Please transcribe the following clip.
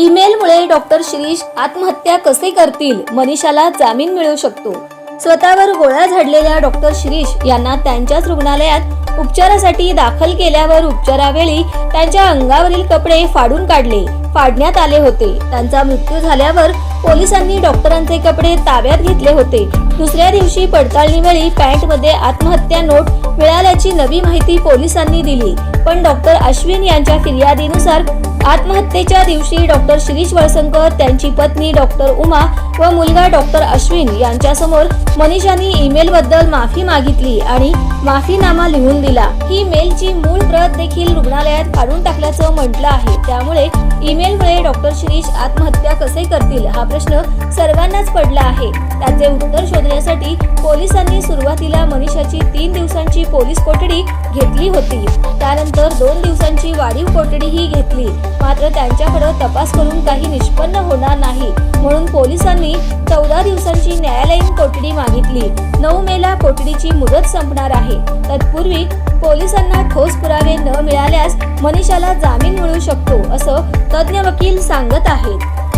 ईमेलमुळे doctor Shirish आत्महत्या कसे करतील मनीषाला जामीन मिळू शकतो. स्वतःवर गोळ्या झाडलेल्या डॉक्टर शिरीष यांना त्यांच्याच रुग्णालयात उपचारासाठी दाखल केल्यावर उपचारावेळी त्यांच्या अंगावरील कपडे फाडून काढले फाडण्यात आले होते. त्यांचा मृत्यू झाल्यावर पोलिसांनी डॉक्टरांचे कपडे ताब्यात घेतले होते. दुसऱ्या दिवशी पडताळणीवेळी पॅन्टमध्ये आत्महत्या नोट मिळाल्याची नवी माहिती पोलिसांनी दिली पण डॉक्टर अश्विन यांच्या फिर्यादीनुसार आत्महत्येच्या दिवशी डॉक्टर शिरीष वळसंकर त्यांची पत्नी डॉक्टर उमा व मुलगा डॉक्टर अश्विन यांच्यासमोर मनीषांनी ईमेल बद्दल माफी मागितली आणि माफीनामा लिहून दिला. ही मेलची मूळ प्रत देखील रुग्णालयात काढून टाकल्याचं म्हटलं आहे. त्यामुळे ईमेलमुळे डॉक्टर शिरीष आत्महत्या कसे करतील? हा प्रश्न सर्वांनाच पडला आहे. त्याचे उत्तर शोधण्यासाठी पोलिसांनी सुरुवातीला मनीषाची तीन दिवसांची पोलीस कोठडी घेतली होती. त्यानंतर दोन दिवसांची वाढीव कोठडीही घेतली. मात्र त्यांच्याकडे तपास करून काही निष्पन्न होणार नाही. म्हणून पोलिसांनी दिवसांची न्यायालयीन कोठडी मागितली. नऊ मेला कोठडीची मुदत संपणार आहे. तत्पूर्वी पोलिसांना ठोस पुरावे न मिळाल्यास मनीषाला जामीन मिळू शकतो असं तज्ज्ञ वकील सांगत आहेत.